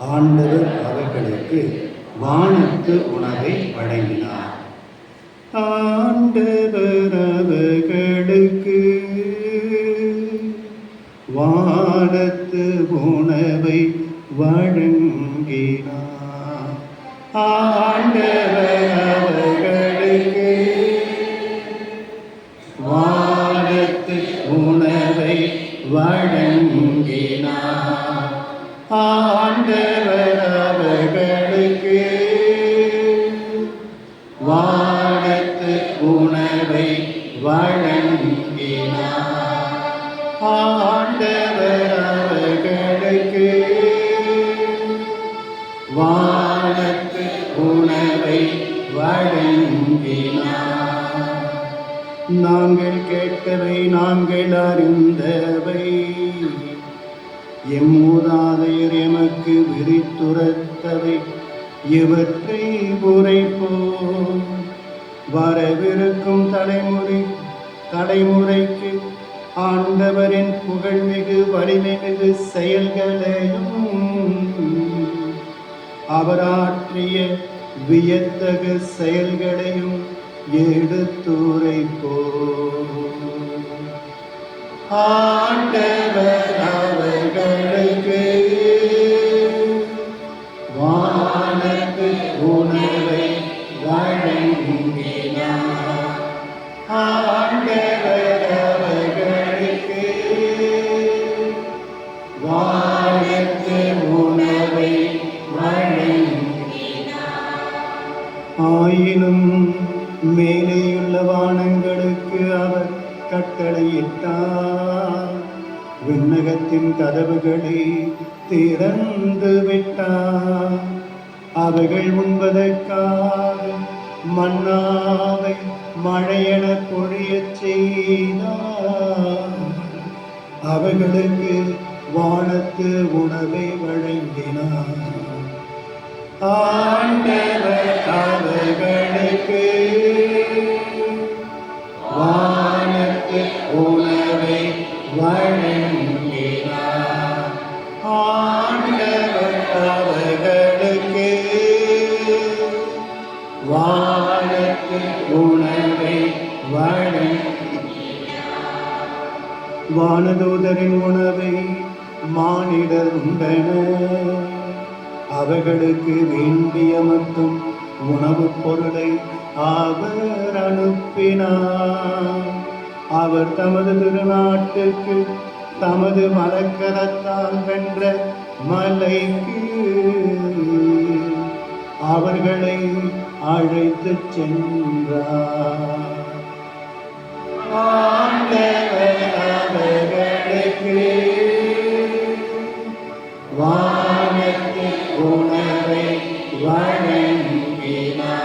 ஆண்டவர் அவர்களுக்கு வானத்து உணவை வழங்கினார். ஆண்டவர் அவர்களுக்கு வானத்து உணவை வழங்கினார். ஆண்டவர் அவர்களுக்கு வானத்து உணவை வழங்கினார். ஆண்டவர் அவர்களுக்கு வானத்து உணவை வழங்கினார். ஆண்டவர் அவர்களுக்கு வானத்து உணவை வழங்கினார். நாங்கள் கேட்டவை நாங்கள் அறிந்தவை. எம்மூதாதையர் எமக்கு விரித்துரைத்தவை இவற்றை உரைப்போம். வரவிருக்கும் தலைமுறை தலைமுறைக்கு ஆண்டவரின் புகழ்மிகு வலிமைமிகு செயல்களையும் அவராற்றிய வியத்தகு செயல்களையும் எடுத்துரைப்போம். ஆண்ட ஆயினும் மேலேயுள்ள வானங்களுக்கு அவர் கட்டளையிட்டார். விண்ணகத்தின் கதவுகளை திறந்து விட்டார். அவைகள் உண்பதற்காக மன்னாவை மழையென பொழியச் செய்தார். அவர்களுக்கு வானத்து உணவை வழங்கினார். ஆண்டவர் அவர்களுக்கு. வானத்து உணவை வழங்கினார் ஆண்டவர் அவர்களுக்கு. வானத்து உணவை வழங்கினார் வானதூதரின் உணவை மானிடர் உண்டனர் அவர்களுக்கு வேண்டிய மட்டும் உணவுப் பொருளை அவர் அனுப்பினார். அவர் தமது திருநாட்டுக்கு தமது மலக்கரத்தால் வென்ற மலைக்கு அவர்களை அழைத்து சென்றார். அவர்களுக்கு வா Varen Mukina.